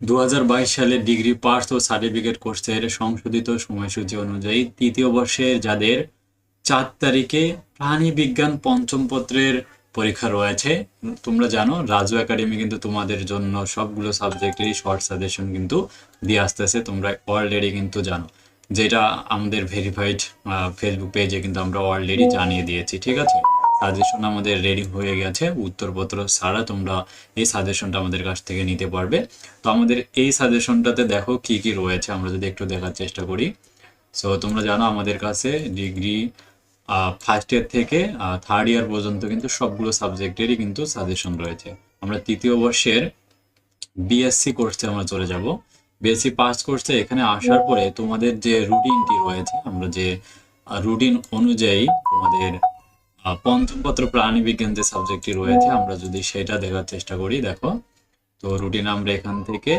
দু হাজার বাইশ সালে ডিগ্রি পাস ও সার্টিফিকেট কোর্সের সংশোধিত সময়সূচি অনুযায়ী তৃতীয় বর্ষের যাদের চার তারিখে প্রাণী বিজ্ঞান পঞ্চম পত্রের পরীক্ষা রয়েছে তোমরা জানো রাজু একাডেমি কিন্তু তোমাদের জন্য সবগুলো সাবজেক্টেরই শর্ট সাজেশন কিন্তু দিয়ে আসতেছে তোমরা অলরেডি কিন্তু জানো। যেটা আমাদের ভেরিফাইড ফেসবুক পেজে কিন্তু আমরা অলরেডি জানিয়ে দিয়েছি ঠিক আছে? সাজেশন আমাদের রেডি হয়ে গেছে। উত্তরপত্র ছাড়া তোমরা এই সাজেশনটা আমাদের কাছ থেকে নিতে পারবে। তো আমাদের এই সাজেশনটাতে দেখো কি কি রয়েছে, আমরা যদি একটু দেখার চেষ্টা করি। সো তোমরা জানো আমাদের কাছে ডিগ্রি ফার্স্ট ইয়ার থেকে থার্ড ইয়ার পর্যন্ত কিন্তু সবগুলো সাবজেক্টেরই কিন্তু সাজেশন রয়েছে। আমরা তৃতীয় বর্ষের বিএসসি কোর্সে আমরা চলে যাব। বিএসসি পাস কোর্সে এখানে আসার পরে তোমাদের যে রুটিনটি রয়েছে, আমরা যে রুটিন অনুযায়ী তোমাদের পঞ্চম পত্র প্রাণী বিজ্ঞান যে সাবজেক্টটি রয়েছে আমরা যদি সেটা দেখার চেষ্টা করি দেখো। তো রুটিন আমরা এখান থেকে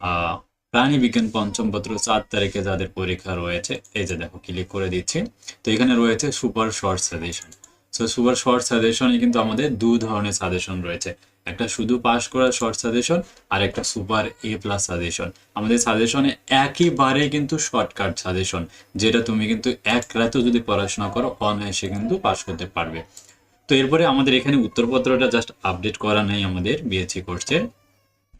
আহ, প্রাণী বিজ্ঞান পঞ্চম পত্র চার তারিখে যাদের পরীক্ষা রয়েছে এই যে দেখো ক্লিক করে দিচ্ছি। তো এখানে রয়েছে super short suggestion so super short সাজেশনে কিন্তু আমাদের দু ধরনের সাজেশন রয়েছে। একটা শুধু পাস করা শর্ট সাজেশন আর একটা সুপার এ প্লাস সাজেশন আমাদের সাজেশনে একইবারে কিন্তু শর্টকাট সাজেশন যেটা তুমি কিন্তু এক রাতেও যদি পড়াশোনা করো অন অনায়াসে কিন্তু পাস করতে পারবে। তো এরপরে আমাদের এখানে উত্তরপত্রটা জাস্ট আপডেট করা নেই আমাদের বিএসসি কোর্সের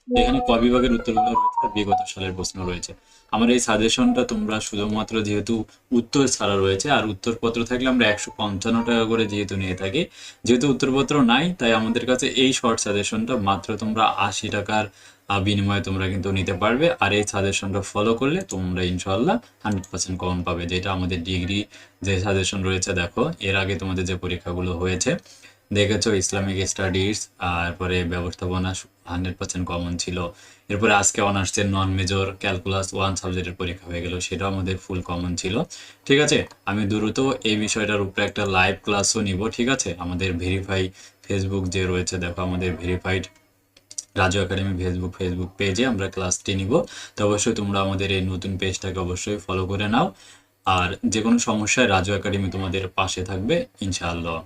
এখানে ক বিভাগের উত্তরগুলো রয়েছে বিগত সালের প্রশ্ন রয়েছে। আমার এই সাজেশনটা তোমরা শুধুমাত্র যেহেতু উত্তর ছাড়া রয়েছে, আর উত্তরপত্র থাকলে আমরা একশো পঞ্চান্ন টাকা করে যেহেতু নিয়ে থাকি, যেহেতু উত্তরপত্র নাই, তাই আমাদের কাছে এই শর্ট সাজেশনটা মাত্র তোমরা আশি টাকার বিনিময়ে তোমরা কিন্তু নিতে পারবে। আর এই সাজেশনটা ফলো করলে তোমরা ইনশাল্লাহ হান্ড্রেড পার্সেন্ট কমন পাবে। যেটা আমাদের ডিগ্রি যে সাজেশন রয়েছে, দেখো, এর আগে তোমাদের যে পরীক্ষাগুলো হয়েছে দেখেছ ইসলামিক স্টাডিজ তারপরে ব্যবস্থাপনা হান্ড্রেড পার্সেন্ট কমন ছিল। এরপরে আজকে অনার্সের নন মেজর ক্যালকুলাস ওয়ান সাবজেক্টের পরীক্ষা হয়ে গেল, সেটাও আমাদের ফুল কমন ছিল। ঠিক আছে? আমি দ্রুত এই বিষয়টার উপরে একটা লাইভ ক্লাসও নিব, ঠিক আছে? আমাদের ভেরিফাই ফেসবুক যে রয়েছে, দেখো আমাদের verified Raju academy Facebook Facebook পেজে আমরা ক্লাসটি নিব। তো অবশ্যই তোমরা আমাদের এই নতুন পেজটাকে অবশ্যই ফলো করে নাও। আর যে কোনো সমস্যায় রাজু একাডেমি তোমাদের পাশে থাকবে, ইনশাআল্লাহ।